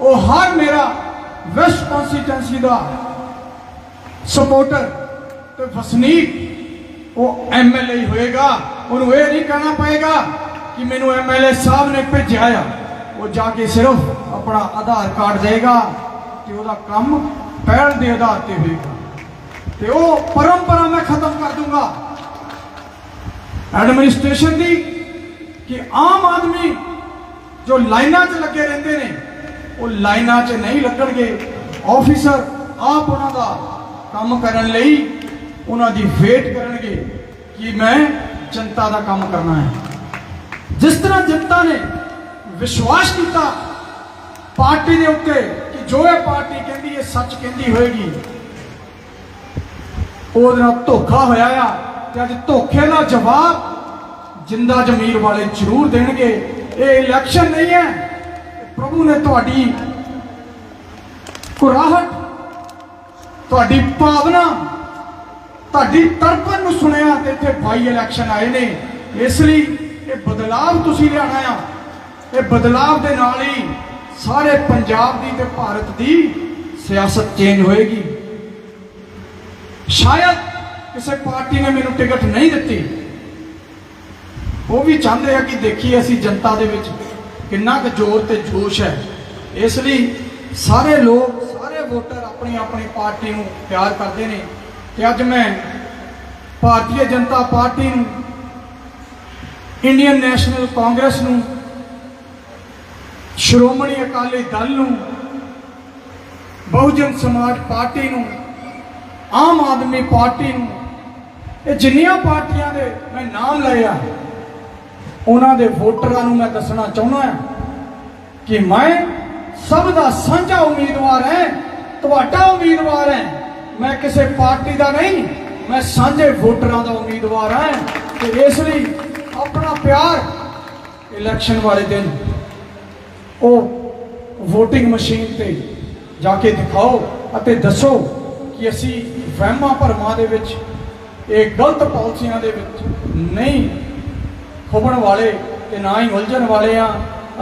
ਉਹ ਹਰ ਮੇਰਾ ਵੈਸਟ ਕਨਸਟੀਟੈਂਸੀ ਦਾ ਸਪੋਰਟਰ ਤੇ ਵਸਨੀਕ, ਉਹ ਐਮਐਲਏ ਹੋਏਗਾ, ਉਹਨੂੰ ਇਹ ਨਹੀਂ ਕਹਿਣਾ ਪਏਗਾ ਕਿ ਮੈਨੂੰ ਐਮਐਲਏ ਸਾਹਿਬ ਨੇ ਭੇਜਿਆ ਆ। ਉਹ ਜਾ ਕੇ ਸਿਰਫ ਆਪਣਾ ਆਧਾਰ ਕਾਰਡ ਦੇਗਾ ਤੇ ਉਹਦਾ ਕੰਮ ਪਹਿਲ ਦੇ ਆਧਾਰ ਤੇ ਹੋਏਗਾ। ਤੇ ਉਹ ਪਰੰਪਰਾ ਮੈਂ ਖਤਮ ਕਰ ਦੂੰਗਾ। ਐਡਮਿਨਿਸਟ੍ਰੇਸ਼ਨ ਦੀ ਕਿ ਆਮ ਆਦਮੀ ਜੋ ਲਾਈਨਾਂ 'ਚ ਲੱਗੇ ਰਹਿੰਦੇ ਨੇ ਉਹ ਲਾਈਨਾਂ 'ਚ ਨਹੀਂ ਲੱਗਣਗੇ। ਆਫੀਸਰ ਆਪ ਉਹਨਾਂ ਦਾ ਕੰਮ ਕਰਨ ਲਈ ਉਹਨਾਂ ਦੀ ਵੇਟ ਕਰਨਗੇ ਕਿ ਮੈਂ ਜਨਤਾ ਦਾ ਕੰਮ ਕਰਨਾ ਹੈ। ਜਿਸ ਤਰ੍ਹਾਂ ਜਨਤਾ ਨੇ ਵਿਸ਼ਵਾਸ ਕੀਤਾ ਪਾਰਟੀ ਦੇ ਉੱਤੇ ਕਿ ਜੋ ਇਹ ਪਾਰਟੀ ਕਹਿੰਦੀ ਹੈ ਸੱਚ ਕਹਿੰਦੀ ਹੋਏਗੀ, ਉਹਦੇ ਨਾਲ ਧੋਖਾ ਹੋਇਆ ਆ ਤੇ ਅੱਜ ਧੋਖੇ ਦਾ ਜਵਾਬ ਜਿੰਦਾ ਜ਼ਮੀਰ ਵਾਲੇ ਜ਼ਰੂਰ ਦੇਣਗੇ। ਇਹ ਇਲੈਕਸ਼ਨ ਨਹੀਂ ਹੈ। ਪ੍ਰਭੂ ਨੇ ਤੁਹਾਡੀ ਕੁਰਾਹਟ, ਤੁਹਾਡੀ ਭਾਵਨਾ, ਤੁਹਾਡੀ ਤੜਪਣ ਨੂੰ ਸੁਣਿਆ ਤੇ ਇੱਥੇ ਬਾਈ ਇਲੈਕਸ਼ਨ ਆਏ ਨੇ। ਇਸ ਲਈ ਇਹ ਬਦਲਾਵ ਤੁਸੀਂ ਲਿਆਣਾ ਆ। ਇਹ ਬਦਲਾਵ ਦੇ ਨਾਲ ਹੀ ਸਾਰੇ ਪੰਜਾਬ ਦੀ ਤੇ ਭਾਰਤ ਦੀ ਸਿਆਸਤ ਚੇਂਜ ਹੋਏਗੀ। ਸ਼ਾਇਦ ਕਿਸੇ ਪਾਰਟੀ ਨੇ ਮੈਨੂੰ ਟਿਕਟ ਨਹੀਂ ਦਿੱਤੀ। ਉਹ ਵੀ ਚਾਹੁੰਦੇ ਆ ਕਿ ਦੇਖੀਏ ਅਸੀਂ ਜਨਤਾ ਦੇ ਵਿੱਚ ਕਿੰਨਾ ਕੁ ਜ਼ੋਰ ਤੇ ਜੋਸ਼ ਹੈ। ਇਸ ਲਈ ਸਾਰੇ ਲੋਕ, ਸਾਰੇ ਵੋਟਰ ਆਪਣੀ ਆਪਣੀ ਪਾਰਟੀ ਨੂੰ ਪਿਆਰ ਕਰਦੇ ਨੇ ਤੇ ਅੱਜ ਮੈਂ ਭਾਰਤੀ ਜਨਤਾ ਪਾਰਟੀ ਨੂੰ, ਇੰਡੀਅਨ ਨੈਸ਼ਨਲ ਕਾਂਗਰਸ ਨੂੰ, ਸ਼੍ਰੋਮਣੀ ਅਕਾਲੀ ਦਲ ਨੂੰ, ਬਹੁਜਨ ਸਮਾਜ ਪਾਰਟੀ ਨੂੰ, ਆਮ ਆਦਮੀ ਪਾਰਟੀ ਨੂੰ, ਇਹ ਜਿੰਨੀਆਂ ਪਾਰਟੀਆਂ ਦੇ ਮੈਂ ਨਾਮ ਲਏ ਆ ਉਹਨਾਂ ਦੇ ਵੋਟਰਾਂ ਨੂੰ ਮੈਂ ਦੱਸਣਾ ਚਾਹੁੰਦਾ ਹਾਂ ਕਿ ਮੈਂ ਸਭ ਦਾ ਸਾਂਝਾ ਉਮੀਦਵਾਰ ਹਾਂ, ਤੁਹਾਡਾ ਉਮੀਦਵਾਰ ਹਾਂ। ਮੈਂ ਕਿਸੇ ਪਾਰਟੀ ਦਾ ਨਹੀਂ, ਮੈਂ ਸਾਂਝੇ ਵੋਟਰਾਂ ਦਾ ਉਮੀਦਵਾਰ ਹਾਂ ਤੇ ਇਸ ਲਈ ਆਪਣਾ ਪਿਆਰ ਇਲੈਕਸ਼ਨ ਵਾਲੇ ਦਿਨ ਉਹ VOTING ਮਸ਼ੀਨ ਤੇ ਜਾ ਕੇ ਦਿਖਾਓ ਅਤੇ ਦੱਸੋ ਕਿ ਅਸੀਂ ਵਹਿਮਾਂ ਭਰਮਾਂ ਦੇ ਵਿੱਚ, ਇਹ ਗਲਤ ਪਾਲਿਸੀਆਂ ਦੇ ਵਿੱਚ ਨਹੀਂ ਖੁਬਣ ਵਾਲੇ ਤੇ ਨਾ ਹੀ ਉਲਝਣ ਵਾਲੇ ਆ।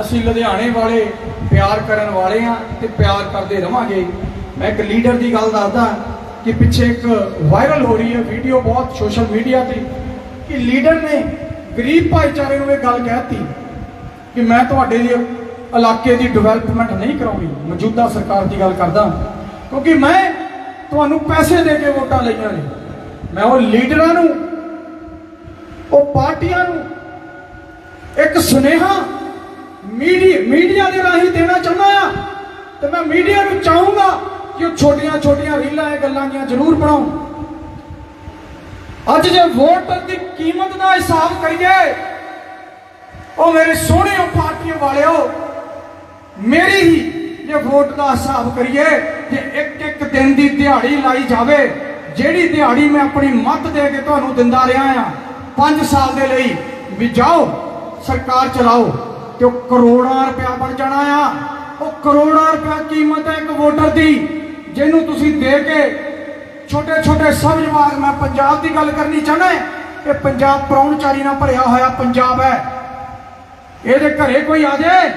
ਅਸੀਂ ਲੁਧਿਆਣੇ ਵਾਲੇ ਪਿਆਰ ਕਰਨ ਵਾਲੇ ਆ ਤੇ ਪਿਆਰ ਕਰਦੇ ਰਵਾਂਗੇ। ਮੈਂ ਇੱਕ ਲੀਡਰ ਦੀ ਗੱਲ ਦੱਸਦਾ ਕਿ ਪਿੱਛੇ ਇੱਕ ਵਾਇਰਲ ਹੋ ਰਹੀ ਹੈ ਵੀਡੀਓ ਬਹੁਤ ਸੋਸ਼ਲ ਮੀਡੀਆ ਤੇ ਕਿ ਲੀਡਰ ਨੇ ਗਰੀਬ ਭਾਈਚਾਰੇ ਨੂੰ ਇਹ ਗੱਲ ਕਹਿਤੀ ਕਿ ਮੈਂ ਤੁਹਾਡੇ ਲਈ ਇਲਾਕੇ ਦੀ ਡਿਵੈਲਪਮੈਂਟ ਨਹੀਂ ਕਰਾਉਣੀ ਮੌਜੂਦਾ ਸਰਕਾਰ ਦੀ ਗੱਲ ਕਰਦਾ। ਕਿਉਂਕਿ ਮੈਂ ਤੁਹਾਨੂੰ ਪੈਸੇ ਦੇ ਕੇ ਵੋਟਾਂ ਲਈਆਂ ਨੇ। ਮੈਂ ਉਹ ਲੀਡਰਾਂ ਨੂੰ, ਉਹ ਪਾਰਟੀਆਂ ਨੂੰ ਇੱਕ ਸੁਨੇਹਾ ਮੀਡੀਆ ਮੀਡੀਆ ਦੇ ਰਾਹੀਂ ਦੇਣਾ ਚਾਹੁੰਦਾ ਆ ਤੇ ਮੈਂ ਮੀਡੀਆ ਨੂੰ ਚਾਹੂੰਗਾ ਕਿ ਉਹ ਛੋਟੀਆਂ ਛੋਟੀਆਂ ਰੀਲਾਂ, ਇਹ ਗੱਲਾਂ ਦੀਆਂ ਜ਼ਰੂਰ ਬਣਾਉਣ। ਅੱਜ ਜੇ ਵੋਟ ਦੀ ਕੀਮਤ ਦਾ ਹਿਸਾਬ ਕਰੀਏ, ਉਹ ਮੇਰੇ ਸੋਹਣੇ ਪਾਰਟੀਆਂ ਵਾਲਿਓ, ਮੇਰੀ ਹੀ ਜੇ ਵੋਟ ਦਾ ਹਿਸਾਬ ਕਰੀਏ, ਜੇ ਇੱਕ ਇੱਕ ਦਿਨ ਦੀ ਦਿਹਾੜੀ ਲਾਈ ਜਾਵੇ, ਜਿਹੜੀ ਦਿਹਾੜੀ ਮੈਂ ਆਪਣੀ ਮੱਤ ਦੇ ਕੇ ਤੁਹਾਨੂੰ ਦਿੰਦਾ ਰਿਹਾ ਆ 5 ਸਾਲ ਦੇ ਲਈ, ਵੀ ਜਾਓ ਸਰਕਾਰ ਚਲਾਓ ਤੇ ਉਹ ਕਰੋੜਾਂ ਰੁਪਇਆ ਬਣ ਜਾਣਾ ਆ। ਉਹ ਕਰੋੜਾਂ ਰੁਪਇਆ ਕੀਮਤ ਹੈ ਇੱਕ ਵੋਟਰ ਦੀ, ਜਿਹਨੂੰ ਤੁਸੀਂ ਦੇ ਕੇ ਛੋਟੇ ਛੋਟੇ ਸਭ ਸਮਝਵਾਰ ਮੈਂ ਪੰਜਾਬ ਦੀ ਗੱਲ ਕਰਨੀ ਚਾਹਣਾ ਇਹ ਪੰਜਾਬ ਪ੍ਰਾਹੁਣਚਾਰੀ ਨਾਲ ਭਰਿਆ ਹੋਇਆ ਪੰਜਾਬ ਹੈ। ਇਹਦੇ ਘਰੇ ਕੋਈ ਆ ਜਾਏ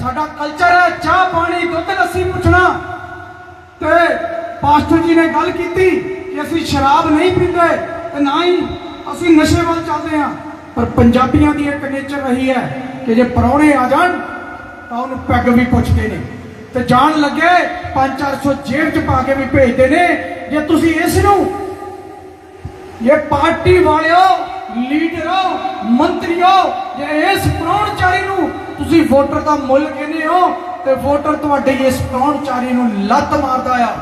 ਸਾਡਾ ਕਲਚਰ ਹੈ, ਚਾਹ, ਪਾਣੀ, ਦੁੱਧ ਲੱਸੀ ਪੁੱਛਣਾ। ਤੇ ਪਾਸਟਰ ਜੀ ਨੇ ਗੱਲ ਕੀਤੀ ਕਿ ਅਸੀਂ ਸ਼ਰਾਬ ਨਹੀਂ ਪੀਂਦੇ ਤੇ ਨਾ ਹੀ ਅਸੀਂ ਨਸ਼ੇ ਵੱਲ ਚੱਲਦੇ ਹਾਂ। ਪਰ ਪੰਜਾਬੀਆਂ ਦੀ ਇੱਕ ਨੇਚਰ ਰਹੀ ਹੈ ਕਿ ਜੇ ਪਰੌਣੇ ਆ ਜਾਣ, ਤਾਂ ਉਹਨੂੰ ਪੈਗ ਵੀ ਪੁੱਛਦੇ ਨੇ। ਤੇ ਜਾਣ ਲੱਗੇ 5-400 ਜੇਬ 'ਚ ਪਾ ਕੇ ਵੀ ਭੇਜਦੇ ਨੇ, ਜੇ ਤੁਸੀਂ ਇਸ ਨੂੰ ਇਹ ਪਾਰਟੀ ਵਾਲਿਓ, ਲੀਡਰੋ, ਮੰਤਰੀਓ, ਜੇ ਇਸ ਪ੍ਰਾਹੁਣਚਾਰੀ ਨੂੰ ਤੁਸੀਂ ਵੋਟਰ ਦਾ ਮੁੱਲ ਕਹਿੰਦੇ ਹੋ, ਤੇ ਵੋਟਰ ਤੁਹਾਡੀ ਇਸ ਪ੍ਰਾਹੁਣਚਾਰੀ ਨੂੰ ਲੱਤ ਮਾਰਦਾ ਆ।